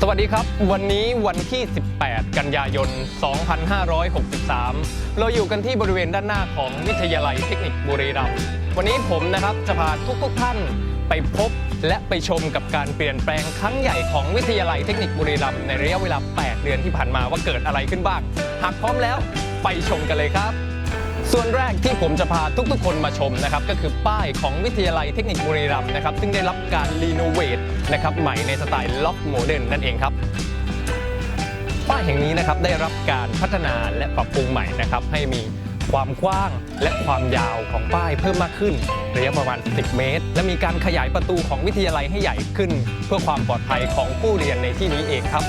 สวัสดีครับ วันนี้วันที่ 18 กันยายน 2563 เราอยู่กันที่บริเวณด้านหน้าของวิทยาลัยเทคนิคบุรีรัมย์วันนี้ผมนะครับจะพาทุกๆท่านไปพบและไปชมกับการเปลี่ยนแปลงครั้งใหญ่ของวิทยาลัยเทคนิคบุรีรัมย์ในระยะเวลา 8 เดือนที่ผ่านมาว่าเกิดอะไรขึ้นบ้าง หากพร้อมแล้วไปชมกันเลยครับ ส่วนแรกที่ผมจะพาทุกๆ คนมาชมนะครับก็คือป้ายของวิทยาลัยเทคนิคบุรีรัมย์นะครับซึ่งได้รับการรีโนเวทนะครับใหม่ในสไตล์ล็อกโมเดิร์นนั่นเองครับป้ายแห่งนี้นะครับได้รับการพัฒนาและปรับปรุงใหม่นะครับให้มีความกว้างและความยาวของป้ายเพิ่มมากขึ้นระยะประมาณ 10 เมตร และมีการขยายประตูของวิทยาลัยให้ใหญ่ขึ้น เพื่อความปลอดภัยของผู้เรียนในที่นี้เองครับ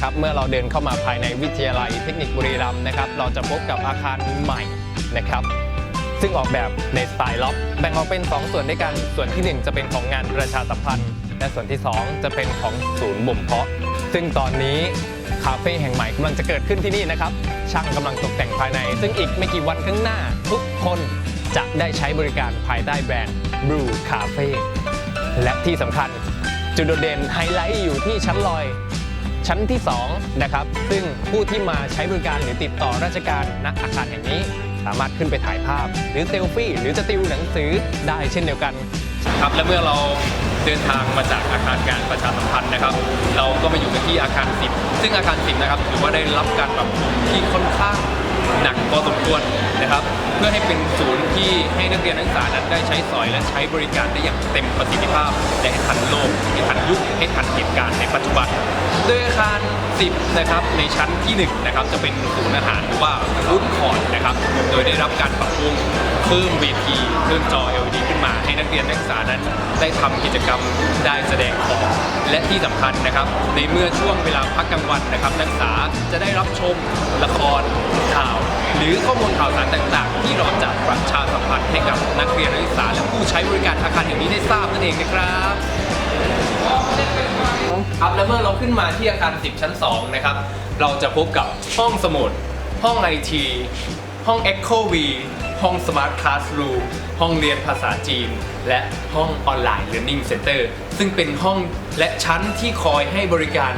ครับเมื่อเราเดินเข้ามาภายในวิทยาลัยเทคนิคบุรีรัมย์นะครับเราจะพบกับอาคารใหม่นะครับซึ่งออกแบบในสไตล์ล็อกแบ่งออกเป็น 2 ส่วนด้วยกัน ส่วนทีหนึ่1 จะเป็นของงานประชาสัมพันธ์ และส่วนที่ 2 จะเป็นของศูนย์บ่มเพาะ ซึ่งตอนนี้คาเฟ่แห่งใหม่กำลังจะเกิดขึ้นที่นี่นะครับ ช่างกำลังตกแต่งภายใน ซึ่งอีกไม่กี่วันข้างหน้า ทุกคนจะได้ใช้บริการภายใต้แบรนด์ Blue Cafe และที่สำคัญจุดโดดเด่นไฮไลท์อยู่ที่ชั้นลอย ชั้นที่ 2 นะครับ ซึ่งผู้ที่มาใช้บริการหรือติดต่อราชการณอาคารแห่งนี้ สามารถขึ้นไปถ่ายภาพ หรือเซลฟี่ หรือจะติวหนังสือได้เช่นเดียวกันครับและเมื่อเราเดินทางมาจากอาคารการประชาสัมพันธ์นะครับ เราก็มาอยู่กันที่อาคาร 10 ซึ่งอาคาร 10 นะครับถือว่าได้รับการปรับปรุงที่ค่อนข้าง หนักพอสมควรนะครับ เพื่อให้เป็นศูนย์ที่ให้นักเรียนนักศึกษานั้นได้ใช้สอยและใช้บริการได้อย่างเต็มประสิทธิภาพ และให้ทันโลกให้ทันยุคให้ทันเหตุการณ์ในปัจจุบันโดยอาคาร 10 นะครับในชั้นที่ 1 นะครับจะเป็นศูนย์อาหารหรือว่ารุ่นคอร์ดนะครับ โดยได้รับการปรับปรุง เพิ่มเวทีเพิ่มจอ LED ขึ้นมา ให้นักเรียนนักศึกษานั้นได้ทำกิจกรรมได้แสดงของและที่สำคัญนะครับ ในเมื่อช่วงเวลาพักกลางวันนะครับ นักศึกษาจะได้รับชมละครข่าว หรือข้อมูลข่าวสารต่างๆ ที่เราจะประชาสัมพันธ์ให้กับนักเรียนนักศึกษา และผู้ใช้บริการอาคารแห่งนี้ได้ทราบนั่นเองนะครับครับแล้วเมื่อเราขึ้นมาที่อาคาร 10 ชั้น 2 นะครับ เราจะพบกับห้องสมุด ห้องไอที ห้อง Echo V ห้อง Smart Classroom ห้องเรียนภาษาจีน และห้องออนไลน์ Learning Center ซึ่งเป็นห้องและชั้นที่คอยให้บริการ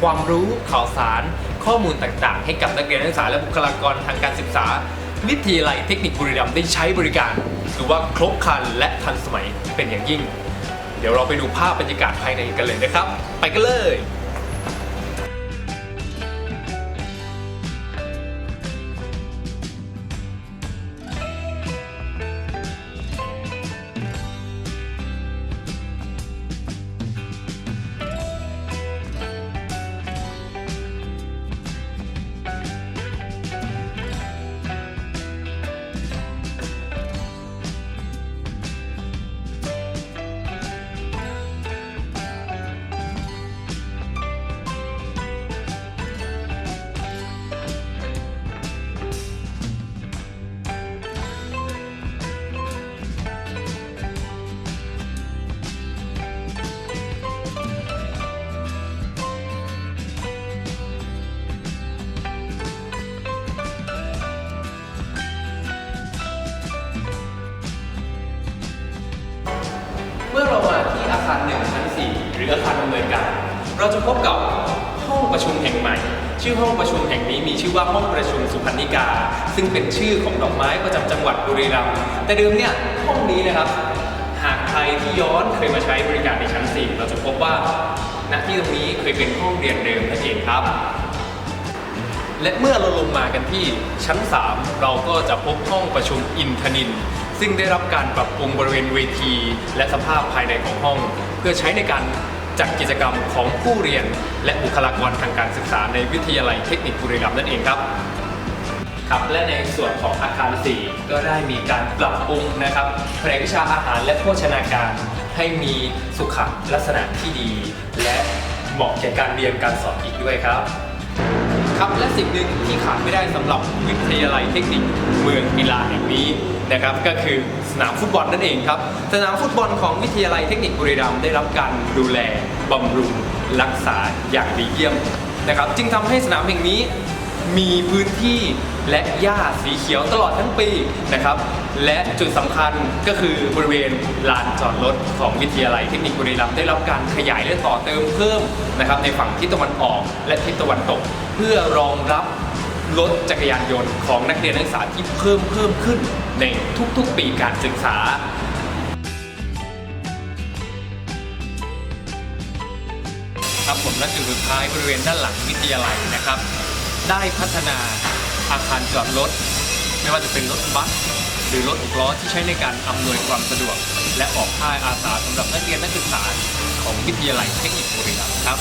ความรู้ข่าวสาร ข้อมูลต่างๆ ให้กับนักเรียนนักศึกษาและบุคลากรทางการศึกษา วิทยาลัยเทคนิคบุรีรัมย์ได้ใช้บริการถือว่าครบครันและทันสมัยเป็นอย่างยิ่ง เดี๋ยวเราไปดูภาพบรรยากาศภายในกันเลยนะครับ ไปกันเลย คารหนึ่งชั้น 4 หรืออาคารดำเนินการ เราจะพบกับห้องประชุมแห่งใหม่ ชื่อห้องประชุมแห่งนี้มีชื่อว่าห้องประชุมสุพรรณิกา ซึ่งเป็นชื่อของดอกไม้ประจำจังหวัดบุรีรัมย์แต่เดิมเนี่ยห้องนี้นะครับ หากใครที่ย้อนเคยมาใช้บริการในชั้น 4 เราจะพบว่าณที่ตรงนี้เคยเป็นห้องเรียนเดิมนั่นเองครับ และเมื่อเราลงมากันที่ชั้น 3 เราก็จะพบห้องประชุมอินทนิน ซึ่งได้รับการปรับปรุงบริเวณเวที และสภาพภายในของห้อง เพื่อใช้ในการจัดกิจกรรมของผู้เรียน และบุคลากรทางการศึกษาในวิทยาลัยเทคนิคบุรีรัมย์นั่นเองครับครับและในส่วนของอาคาร 4 ก็ได้มีการปรับปรุงนะครับแผนกวิชาอาหารและโภชนาการ ให้มีสุขลักษณะที่ดี และเหมาะแก่การเรียนการสอนอีกด้วยครับ ครับและสิ่งหนึ่งที่ขาดไม่ได้สำหรับวิทยาลัยเทคนิคเมืองกีฬาแห่งนี้นะครับก็คือสนามฟุตบอลนั่นเองครับสนามฟุตบอลของวิทยาลัยเทคนิคบุรีรัมย์ได้รับการดูแลบำรุงรักษาอย่างดีเยี่ยมนะครับจึงทำให้สนามแห่งนี้ มีพื้นที่และหญ้าสีเขียวตลอดทั้งปีนะครับ และจุดสำคัญก็คือบริเวณลานจอดรถของวิทยาลัยเทคนิคบุรีรัมย์ได้รับการขยายและต่อเติมเพิ่มนะครับในฝั่งทิศตะวันออกและทิศตะวันตก เพื่อรองรับรถจักรยานยนต์ของนักเรียนนักศึกษาที่เพิ่มเพิ่มขึ้นในทุกๆปีการศึกษาครับผมและจุดสุดท้ายบริเวณด้านหลังวิทยาลัยนะครับ ได้พัฒนาอาคารจอดรถ ไม่ว่าจะเป็นรถบัสหรือรถหกล้อที่ใช้ในการอำนวยความสะดวก และออกค่ายอาสาสำหรับนักเรียนนักศึกษาของวิทยาลัยเทคนิคบุรีรัมย์ครับ